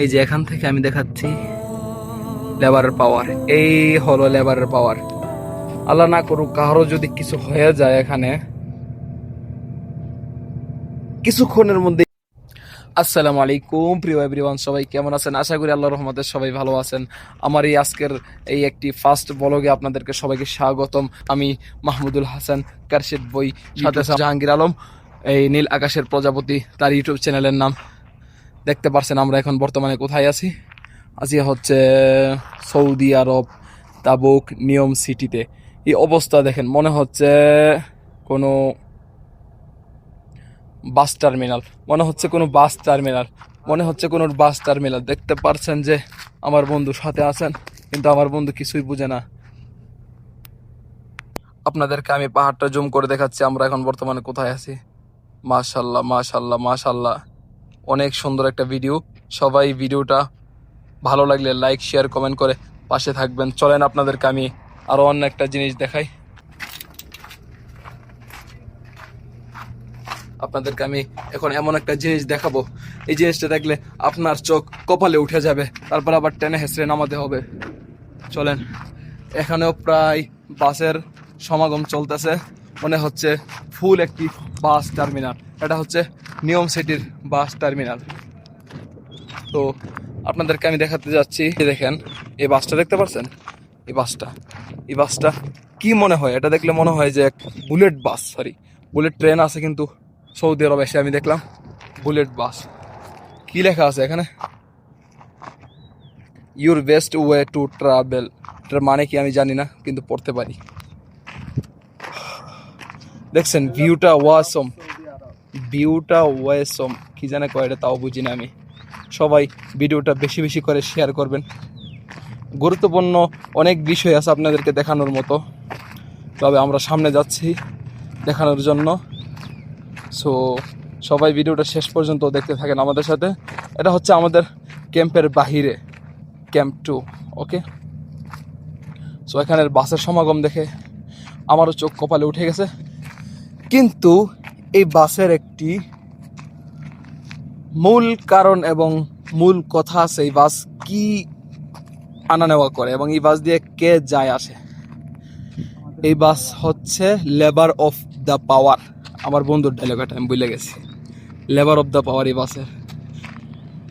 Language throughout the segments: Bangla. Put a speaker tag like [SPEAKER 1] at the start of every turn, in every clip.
[SPEAKER 1] এই যে এখান থেকে আমি দেখাচ্ছি লেবারের পাওয়ার এই হলো লেবারের পাওয়ার আল্লাহ না করুক, কারও যদি কিছু হয়ে যায় এখানে, কিছুক্ষণের মধ্যে আসসালামু আলাইকুম, প্রিয় এভরিওয়ান সবাই কেমন আছেন? আশা করি আল্লাহ রহমতে সবাই ভালো আছেন। আমার এই আজকের এই একটি ফার্স্ট ব্লগে আপনাদেরকে সবাইকে স্বাগতম। আমি মাহমুদুল হাসান, কারশেদ বই, সাথে জাহাঙ্গীর আলম, এই নীল আকাশের প্রজাপতি, তার ইউটিউব চ্যানেলের নাম দেখতে পারছেন আমরা এখন বর্তমানে কোথায় আছি। আছি হচ্ছে, সৌদি আরব, তাবুক, নিয়ম সিটিতে। এই অবস্থা দেখেন, মনে হচ্ছে কোনো বাস টার্মিনাল, মনে হচ্ছে কোনো বাস টার্মিনাল, মনে হচ্ছে কোনো বাস টার্মিনাল। দেখতে পারছেন যে আমার বন্ধু সাথে আছেন, কিন্তু আমার বন্ধু কিছুই বুঝে না। আপনাদেরকে আমি পাহাড়টা জুম করে দেখাচ্ছি, আমরা এখন বর্তমানে কোথায় আছি। মাশাল্লাহ মাশাল্লাহ মাশাল্লাহ। অনেক সুন্দর একটা ভিডিও সবাই ভিডিওটা ভালো লাগলে লাইক শেয়ার কমেন্ট করে পাশে থাকবেন। চলেন আপনাদেরকে আমি আরও অন্য একটা জিনিস দেখাই। আপনাদেরকে আমি এখন এমন একটা জিনিস দেখাবো। এই জিনিসটা দেখলে আপনার চোখ কপালে উঠে যাবে, তারপর আবার টেনে হেসড়ে নামাতে হবে। চলেন, এখানেও প্রায় বাসের সমাগম চলতেছে। মনে হচ্ছে ফুল একটি বাস টার্মিনাল। এটা হচ্ছে নিয়ম সিটির বাস টার্মিনাল। তো আপনাদেরকে আমি দেখাতে যাচ্ছি দেখেন, এই বাসটা দেখতে পাচ্ছেন এই বাসটা এই বাসটা কি মনে হয়? এটা দেখলে মনে হয় যে এক bullet bus sorry bullet train আছে কিন্তু সৌদি আরব এসে আমি দেখলাম, বুলেট বাস। কি লেখা আছে এখানে? Your best way to travel এটার মানে কি আমি জানি না, কিন্তু পড়তে পারি। দেখছেন ভিউটা ওয়াসম ভিউটা ওয়াসম, কি জানে কয় এটা তাও বুঝি না আমি। সবাই ভিডিওটা বেশি বেশি করে শেয়ার করবেন। গুরুত্বপূর্ণ অনেক বিষয় আছে আপনাদেরকে দেখানোর মতো। তবে আমরা সামনে যাচ্ছি দেখানোর জন্য। সো সবাই ভিডিওটা শেষ পর্যন্ত দেখতে থাকেন আমাদের সাথে। এটা হচ্ছে আমাদের ক্যাম্পের বাহিরে, ক্যাম্প টু, ওকে? সো এখানের বাসের সমাগম দেখে আমারও চোখ কপালে উঠে গেছে। কিন্তু এই বাসের একটি মূল কারণ এবং মূল কথা আছে, এই বাস কি আনা নেওয়া করে এবং এই বাস দিয়ে কে যায় আসে? এই বাস হচ্ছে লেবার অফ দ্য পাওয়ার। আমার বন্ধুর ডায়লগটা আমি ভুলে গেছি। লেবার অফ দ্য পাওয়ার এই বাসের।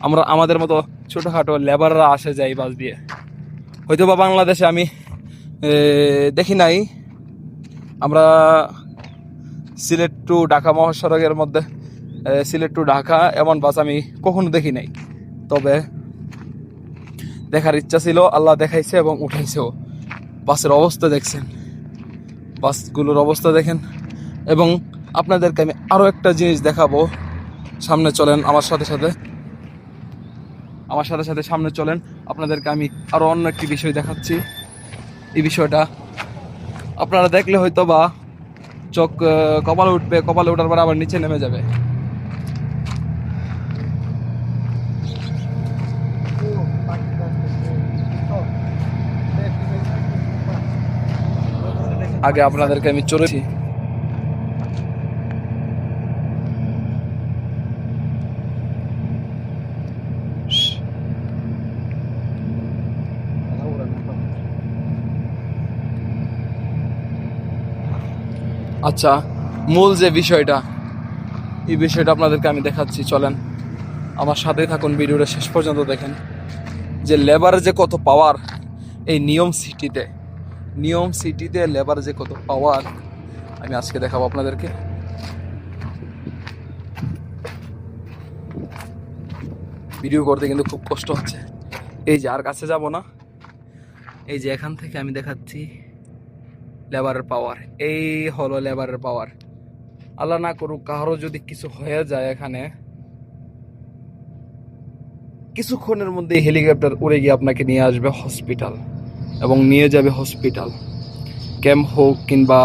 [SPEAKER 1] আমরা, আমাদের মতো ছোটোখাটো লেবাররা আসে যায় এই বাস দিয়ে। হয়তো বা বাংলাদেশে আমি দেখি নাই। আমরা সিলেট টু ঢাকা মহাসড়কের মধ্যে সিলেট টু ঢাকা এমন বাস আমি কখনো দেখি নাই। তবে দেখার ইচ্ছা ছিল, আল্লাহ দেখাইছে এবং উঠাইছেও। বাসের অবস্থা দেখছেন, বাসগুলোর অবস্থা দেখেন। এবং আপনাদেরকে আমি আরও একটা জিনিস দেখাবো, সামনে চলেন আমার সাথে সাথে। আমার সাথে সাথে সামনে চলেন, আপনাদেরকে আমি আরও অন্য একটি বিষয় দেখাচ্ছি। এই বিষয়টা আপনারা দেখলে হয়তো বা চোখ কপাল উঠবে কপালে ওঠার পর আবার নিচে নেমে যাবে। আগে আপনাদেরকে আমি চড়েছি। আচ্ছা মূল যে বিষয়টা, এই বিষয়টা আপনাদেরকে আমি দেখাচ্ছি, চলেন। আমার সাথেই থাকুন, ভিডিওটা শেষ পর্যন্ত দেখেন। যে লেবারের যে কত পাওয়ার এই নিয়ম সিটিতে নিয়ম সিটিতে লেবার যে কত পাওয়ার আমি আজকে দেখাবো আপনাদেরকে। ভিডিও করতে কিন্তু খুব কষ্ট হচ্ছে। এই যে আর কাছে যাব না, এই যে এখান থেকে আমি দেখাচ্ছি লেবারের পাওয়ার এই হলো লেবারের পাওয়ার আল্লাহ না করুক, কারও যদি কিছু হয়ে যায় এখানে, কিছুক্ষণের মধ্যে হেলিকপ্টার উড়ে গিয়ে আপনাকে নিয়ে আসবে হসপিটাল এবং নিয়ে যাবে হসপিটাল ক্যাম্প হোক কিংবা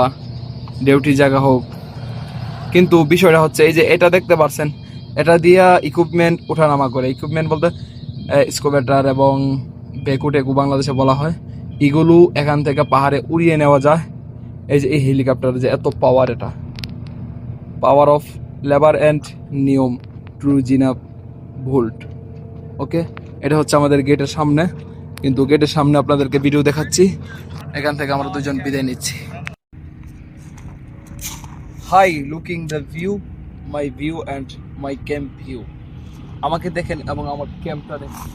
[SPEAKER 1] ডিউটি জায়গা হোক। কিন্তু বিষয়টা হচ্ছে এই যে এটা দেখতে পারছেন, এটা দিয়া ইকুইপমেন্ট ওঠানামা করে। ইকুইপমেন্ট বলতে স্কোভেটার এবং বেকু টেকু বাংলাদেশে বলা হয়। এগুলো এখান থেকে পাহাড়ে উড়িয়ে নেওয়া যায়। এই যে এই হেলিকপ্টার যে এত পাওয়ার এটা। পাওয়ার অফ লেবার অ্যান্ড নিয়ম ট্রু জিনা ভোল্ট ওকে এটা হচ্ছে আমাদের গেটের সামনে। কিন্তু গেটের সামনে আপনাদেরকে ভিডিও দেখাচ্ছি। এখান থেকে আমরা দুজন বিদায় নিচ্ছি। Hi looking the view my view and my camp view আমাকে দেখেন এবং আমার ক্যাম্পটা দেখেন।